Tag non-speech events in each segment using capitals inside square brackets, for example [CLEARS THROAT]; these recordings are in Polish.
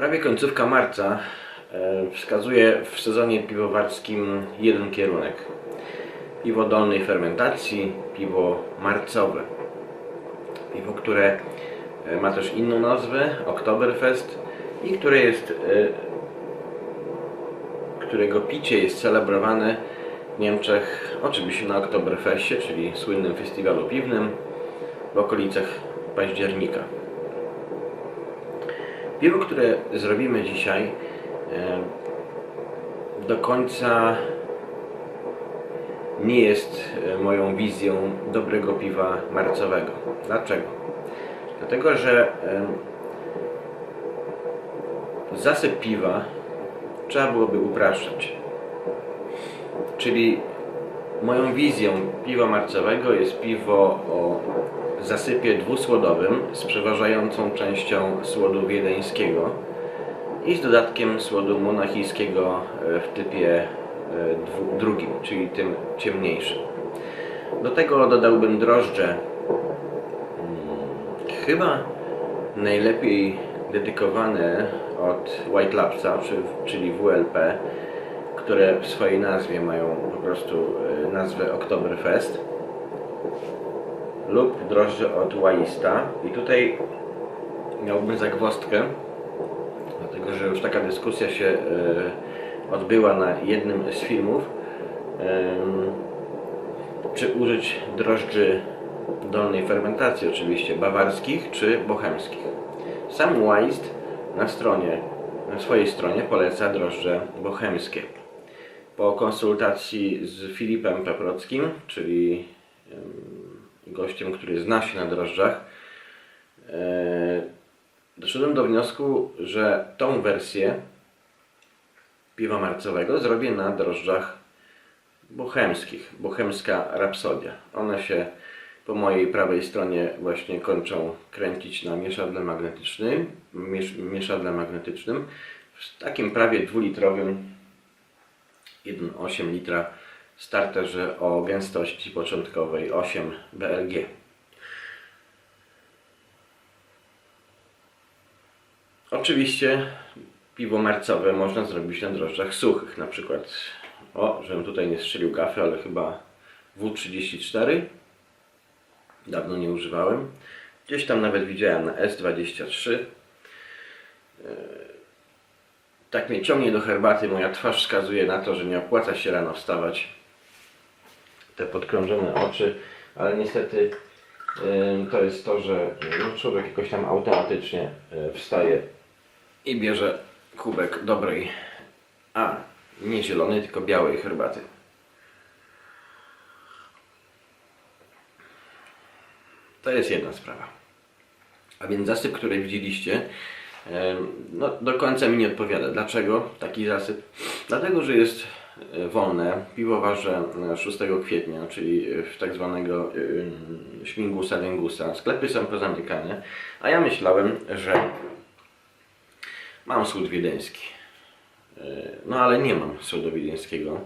Prawie końcówka marca e, wskazuje w sezonie piwowarskim jeden kierunek. Piwo dolnej fermentacji, piwo marcowe. Piwo, które e, ma też inną nazwę, Oktoberfest i które jest, e, którego picie jest celebrowane w Niemczech, oczywiście na Oktoberfestie, czyli słynnym festiwalu piwnym w okolicach października. Piwo, które zrobimy dzisiaj, e, do końca nie jest e, moją wizją dobrego piwa marcowego. Dlaczego? Dlatego, że e, zasyp piwa trzeba byłoby upraszczać. Czyli moją wizją piwa marcowego jest piwo o zasypie dwusłodowym z przeważającą częścią słodu wiedeńskiego i z dodatkiem słodu monachijskiego e, w typie e, drugim, czyli tym ciemniejszym. Do tego dodałbym drożdże. Mm, Chyba najlepiej dedykowane od White Labsa, czy- czyli WLP, które w swojej nazwie mają po prostu e, nazwę Oktoberfest lub drożdże od Waista. I tutaj miałbym zagwozdkę, dlatego że już taka dyskusja się e, odbyła na jednym z filmów, czy użyć drożdży dolnej fermentacji, oczywiście bawarskich czy bohemskich. Sam Weist na stronie, na swojej stronie poleca drożdże bohemskie. Po konsultacji z Filipem Peprockim, czyli gościem, który zna się na drożdżach, e, doszedłem do wniosku, że tą wersję piwa marcowego zrobię na drożdżach bohemskich. Bohemska Rapsodia. One się po mojej prawej stronie właśnie kończą kręcić na mieszadle magnetycznym, miesz, mieszadle magnetycznym w takim prawie dwulitrowym 1,8 litra starterze o gęstości początkowej 8 BLG. Oczywiście piwo marcowe można zrobić na drożdżach suchych, na przykład o, żebym tutaj nie strzelił gafy, ale chyba W34 dawno nie używałem. Gdzieś tam nawet widziałem na S23. E, Tak mnie ciągnie do herbaty, moja twarz wskazuje na to, że nie opłaca się rano wstawać. Te podkrążone oczy, ale niestety to jest to, że no, człowiek jakoś tam automatycznie e, wstaje i bierze kubek dobrej, a nie zielonej, tylko białej herbaty. To jest jedna sprawa. A więc zasyp, który widzieliście, no, do końca mi nie odpowiada. Dlaczego taki zasyp? Dlatego, że jest wolne. Piwo waży e, 6 kwietnia, czyli w tak zwanego em, śmigusa dengusa. Sklepy są pozamykane, a ja myślałem, że mam słód wiedeński. E, No ale nie mam słodu wiedeńskiego.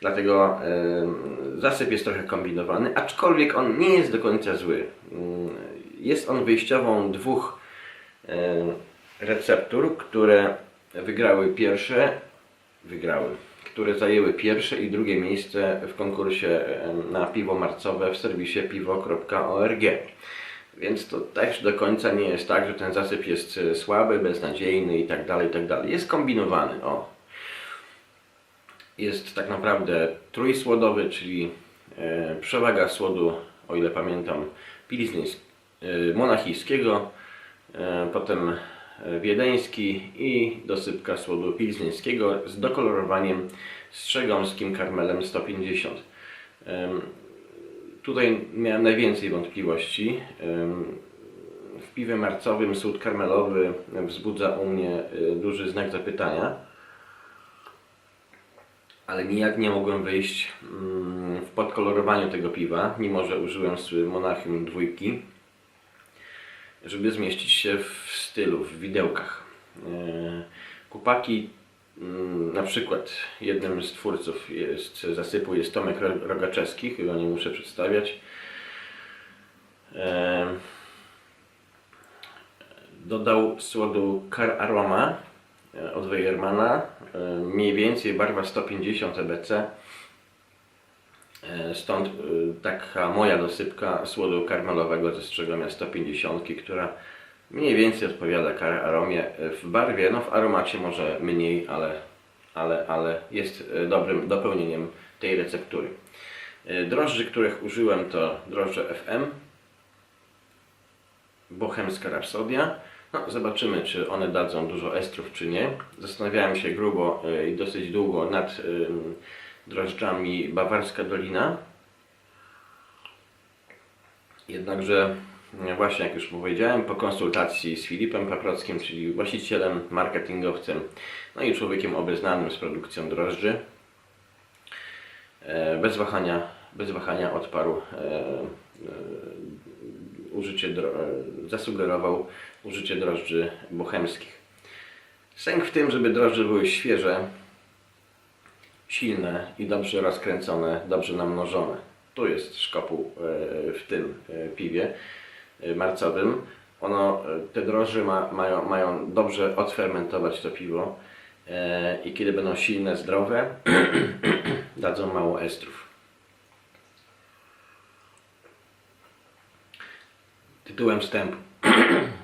Dlatego e, zasyp jest trochę kombinowany, aczkolwiek on nie jest do końca zły. Mm, Jest on wyjściową dwóch e, receptur, które wygrały pierwsze, wygrały, które zajęły pierwsze i drugie miejsce w konkursie na piwo marcowe w serwisie piwo.org. Więc to też do końca nie jest tak, że ten zasyp jest e, słaby, beznadziejny i tak dalej, i tak. Jest kombinowany, o. Jest tak naprawdę trójsłodowy, czyli e, przewaga słodu, o ile pamiętam, pilizny e, monachijskiego, potem wiedeński i dosypka słodu pilznieńskiego z dokolorowaniem strzegomskim karmelem 150. Em, Tutaj miałem najwięcej wątpliwości. W piwie marcowym sód karmelowy wzbudza u mnie e, duży znak zapytania ale nijak nie mogłem wyjść mm, w podkolorowaniu tego piwa, mimo że użyłem z Monachium dwójki, żeby zmieścić się w stylu, w widełkach. E, Kupaki, mm, na przykład jednym z twórców jest, zasypu jest Tomek Ro- Rogaczewski, chyba nie muszę przedstawiać. E, dodał słodu Car Aroma e, od Weyermana, e, mniej więcej barwa 150 EBC. E, Stąd e, taka moja dosypka słodu karmelowego ze Strzegomia 150, która mniej więcej odpowiada Car Aromie E, w barwie, no w aromacie może mniej, ale, ale, ale jest dobrym dopełnieniem tej receptury. Drożdży, których użyłem to drożdże FM, Bohemska Rapsodia. No, zobaczymy, czy one dadzą dużo estrów, czy nie. Zastanawiałem się grubo i dosyć długo nad drożdżami Bawarska Dolina. Jednakże, e, właśnie jak już powiedziałem, po konsultacji z Filipem Paprockim, czyli właścicielem, marketingowcem, no i człowiekiem obeznanym z produkcją drożdży, e, bez wahania, bez wahania odparł e, e, użycie, zasugerował użycie drożdży bohemskich. Sęk w tym, żeby drożdże były świeże, silne i dobrze rozkręcone, dobrze namnożone. Tu jest szkopuł e, w tym e, piwie e, marcowym. Ono, te drożdże ma, mają, mają dobrze odfermentować to piwo i kiedy będą silne, zdrowe, [CLEARS THROAT] dadzą mało estrów. Tytułem wstępu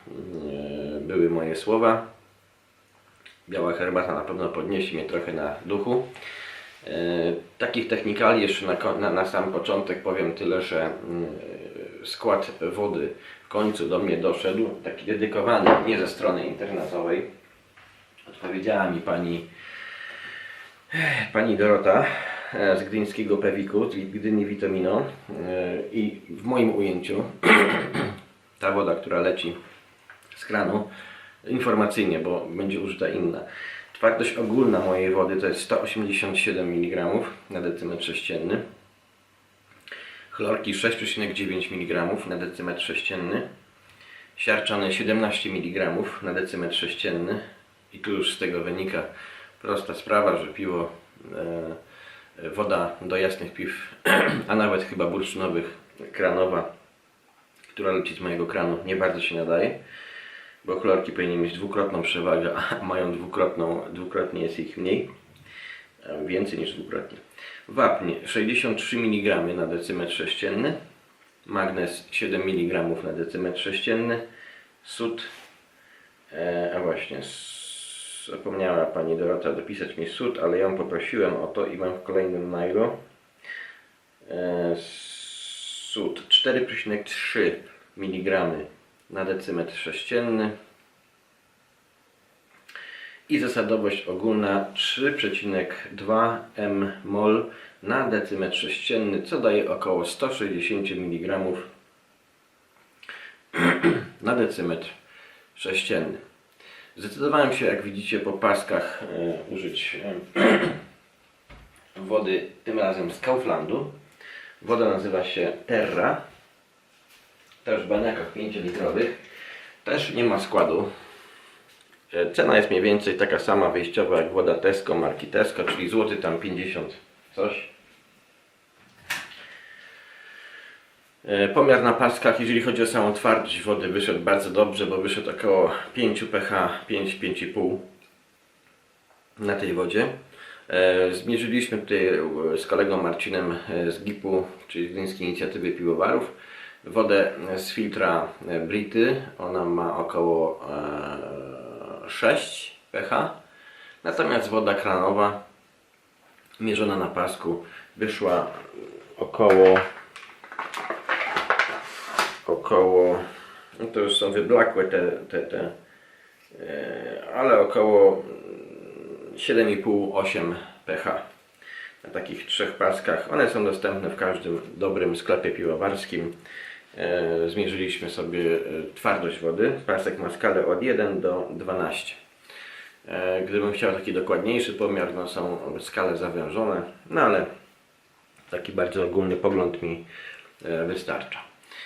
[CLEARS THROAT] były moje słowa. Biała herbata na pewno podniesie mnie trochę na duchu. E, Takich technikali jeszcze na, na, na sam początek powiem tyle, że mm, skład wody w końcu do mnie doszedł, taki dedykowany, nie ze strony internetowej. Odpowiedziała mi pani, pani Dorota e, z gdyńskiego Pewiku, z Gdyni Vitomino e, i w moim ujęciu [CLEARS THROAT] ta woda, która leci z kranu, informacyjnie, bo będzie użyta inna. Twardość ogólna mojej wody to jest 187 mg na decymetr sześcienny. Chlorki 6,9 mg na decymetr sześcienny. Siarczane 17 mg na decymetr sześcienny. I tu już z tego wynika prosta sprawa, że piwo, e, woda do jasnych piw, [CLEARS THROAT] a nawet chyba bursztynowych, kranowa, która leci z mojego kranu, nie bardzo się nadaje bo chlorki powinny mieć dwukrotną przewagę, a mają dwukrotną, dwukrotnie jest ich mniej, e, więcej niż dwukrotnie. Wapń 63 mg na decymetr sześcienny, magnez 7 mg na decymetr sześcienny, sód, e, a właśnie, zapomniała Pani Dorota dopisać mi sód, ale ją poprosiłem o to i mam w kolejnym mailu. E, Sód 4,3 mg na decymetr sześcienny i zasadowość ogólna 3,2 mmol na decymetr sześcienny, co daje około 160 mg [CLEARS THROAT] na decymetr sześcienny. Zdecydowałem się, jak widzicie, po paskach e, użyć e, [CLEARS THROAT] wody, tym razem z Kauflandu. Woda nazywa się Terra też w baniakach 5-litrowych. Też nie ma składu. E, Cena jest mniej więcej taka sama wyjściowa jak woda Tesco, marki Tesco, czyli złoty tam 50 coś. E, Pomiar na paskach, jeżeli chodzi o samą twardość wody, wyszedł bardzo dobrze, bo wyszedł około 5 pH, 5-5,5 na tej wodzie. E, Zmierzyliśmy tutaj z kolegą Marcinem z GIP-u, czyli z Gdyńskiej Inicjatywy Piwowarów, wodę z filtra e, Brity. Ona ma około e, 6 pH. Natomiast woda kranowa mierzona na pasku wyszła około około no to już są wyblakłe te, te, te e, ale około 7,5-8 pH na takich trzech paskach. One są dostępne w każdym dobrym sklepie piwowarskim. E, Zmierzyliśmy sobie e, twardość wody. Pasek ma skalę od 1 do 12. E, Gdybym chciał taki dokładniejszy pomiar, no są skale zawężone, no ale taki bardzo ogólny pogląd mi wystarcza.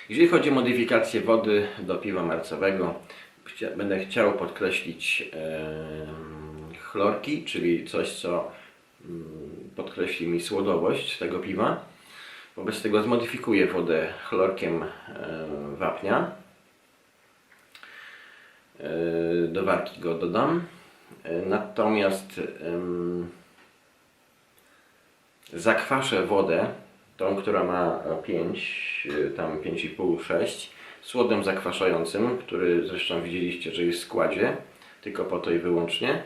Jeżeli chodzi o modyfikację wody do piwa marcowego, będę chciał podkreślić chlorki, czyli coś, co mm, podkreśli mi słodowość tego piwa. Wobec tego zmodyfikuję wodę chlorkiem e, wapnia. e, do warki go dodam. E, Natomiast zakwaszę wodę, tą, która ma 5, tam 5,5, 6, słodem zakwaszającym, który zresztą widzieliście, że jest w składzie, tylko po to i wyłącznie.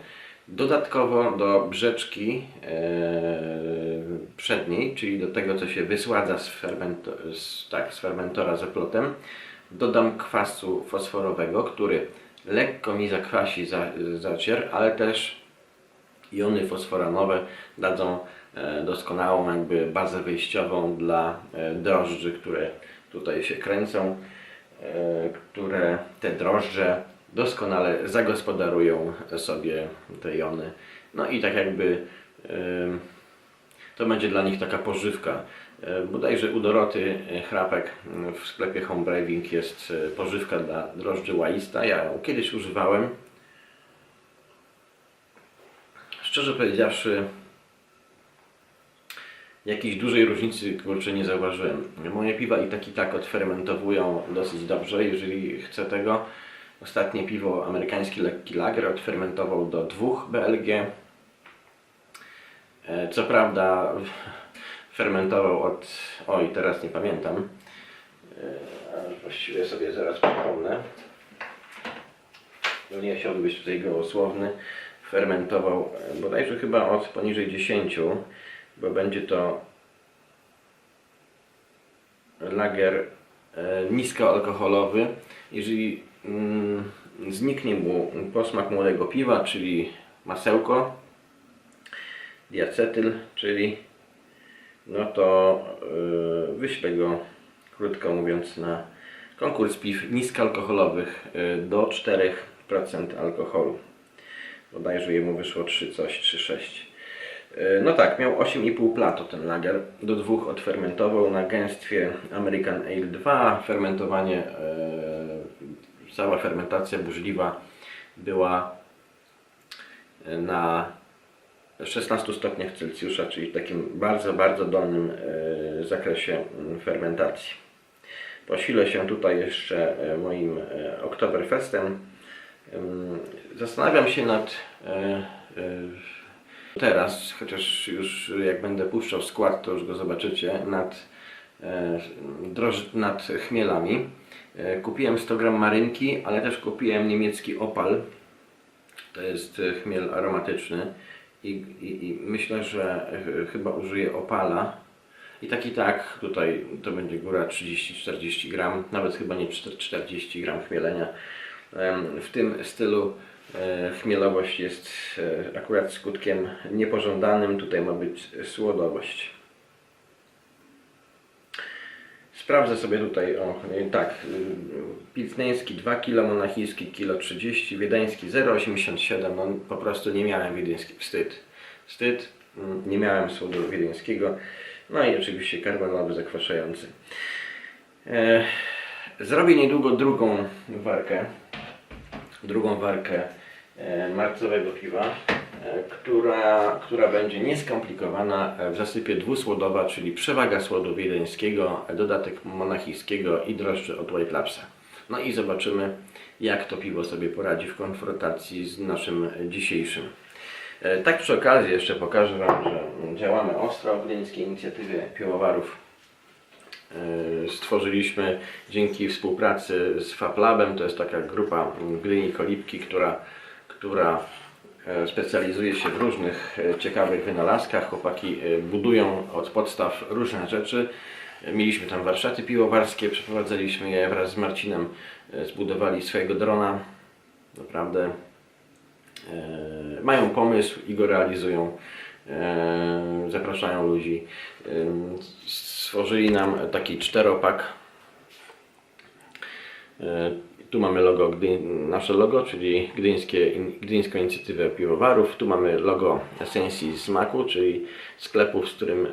Dodatkowo do brzeczki e, przedniej, czyli do tego, co się wysładza z, fermento, z, tak, z fermentora z oplotem, dodam kwasu fosforowego, który lekko mi zakwasi za, zacier, ale też Iony fosforanowe dadzą e, doskonałą jakby bazę wyjściową dla e, drożdży, które tutaj się kręcą, które te drożdże doskonale zagospodarują sobie te jony. No i tak jakby to będzie dla nich taka pożywka. E, Bodajże u Doroty e, Chrapek w sklepie Home Braving jest e, pożywka dla drożdży łaista. Ja ją kiedyś używałem. Szczerze powiedziawszy, jakiejś dużej różnicy kurczę nie zauważyłem. Moje piwa i tak i tak odfermentowują dosyć dobrze, jeżeli chcę tego. Ostatnie piwo amerykański lekki lager odfermentował do 2 BLG. E, Co prawda fermentował od... Oj, teraz nie pamiętam. E, Właściwie sobie zaraz przypomnę. No nie chciałbym być tutaj gołosłowny. Fermentował e, bodajże chyba od poniżej 10, bo będzie to lager niskoalkoholowy. Jeżeli zniknie mu posmak młodego piwa, czyli masełko, diacetyl, czyli no to yy, wyślę go, krótko mówiąc, na konkurs piw niskoalkoholowych yy, do 4% alkoholu. Bodajże jemu wyszło 3 coś, 3,6. Yy, No tak, miał 8,5 plato ten lager. Do dwóch odfermentował na gęstwie American Ale 2. Fermentowanie, yy, cała fermentacja burzliwa była yy, na 16 stopniach Celsjusza, czyli w takim bardzo, bardzo dolnym yy, zakresie yy, fermentacji. Posilę się tutaj jeszcze yy, moim Oktoberfestem. Zastanawiam się nad teraz, chociaż już jak będę puszczał skład, to już go zobaczycie, nad, e, nad chmielami. E, Kupiłem 100 gram marynki, ale też kupiłem niemiecki opal. To jest e, chmiel aromatyczny i, i, i myślę, że e, chyba użyję opala. I tak i tak tutaj to będzie góra 30-40 gram, nawet chyba nie 40 gram chmielenia. W tym stylu chmielowość jest akurat skutkiem niepożądanym. Tutaj ma być słodowość. Sprawdzę sobie tutaj, o tak, y, pilsneński 2 kg, monachijski kilo 30, wiedeński 0,87, no po prostu nie miałem wiedeński, wstyd, wstyd, mm, nie miałem słodu wiedeńskiego, no i oczywiście karbonowy zakwaszający. E, zrobię niedługo drugą warkę, drugą warkę e, marcowego piwa, która, która będzie nieskomplikowana e, w zasypie dwusłodowa, czyli przewaga słodu wiedeńskiego, e, dodatek monachijskiego i drożdży od White Lapsa. No i zobaczymy, jak to piwo sobie poradzi w konfrontacji z naszym e, dzisiejszym. E, Tak przy okazji jeszcze pokażę Wam, że działamy ostro w Gdyńskiej Inicjatywie Piłowarów E, stworzyliśmy dzięki współpracy z FabLabem, to jest taka grupa Gdyni Kolibki, która, która e, specjalizuje się w różnych e, ciekawych wynalazkach. Chłopaki e, budują od podstaw różne rzeczy. E, Mieliśmy tam warsztaty piłowarskie, przeprowadzaliśmy je wraz z Marcinem, e, zbudowali swojego drona. Naprawdę e, mają pomysł i go realizują. E, zapraszają ludzi. E, stworzyli nam taki czteropak. Tu mamy logo, nasze logo, czyli Gdyńskie, Gdyńską Inicjatywę Piwowarów. Tu mamy logo Esencji Smaku, czyli sklepu, z którym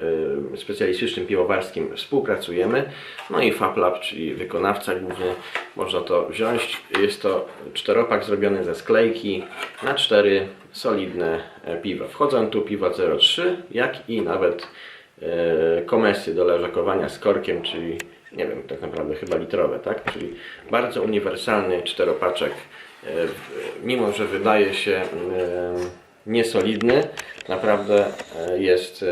e, specjalistycznym piwowarskim współpracujemy. No i FabLab, czyli wykonawca główny. Można to wziąć. Jest to czteropak zrobiony ze sklejki na cztery solidne e, piwa. Wchodzą tu piwa 0,3, jak i nawet e, komesy do leżakowania z korkiem, czyli nie wiem, tak naprawdę chyba litrowe, tak? Czyli bardzo uniwersalny czteropaczek e, mimo że wydaje się e, niesolidny, naprawdę e, jest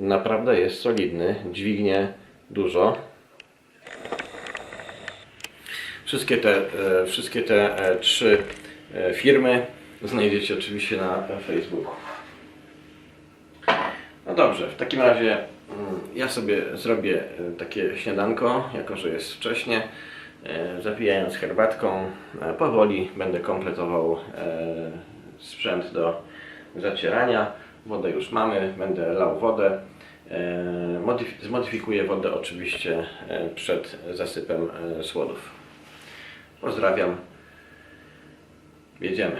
naprawdę jest solidny, dźwignie dużo. Wszystkie te, wszystkie te trzy firmy znajdziecie oczywiście na Facebooku. No dobrze, w takim razie mm, ja sobie zrobię e, takie śniadanko, jako że jest wcześnie. E, Zapijając herbatką, e, powoli będę kompletował sprzęt do zacierania. Wodę już mamy, będę lał wodę. Modyf- Zmodyfikuję wodę oczywiście przed zasypem słodów. Pozdrawiam. Jedziemy.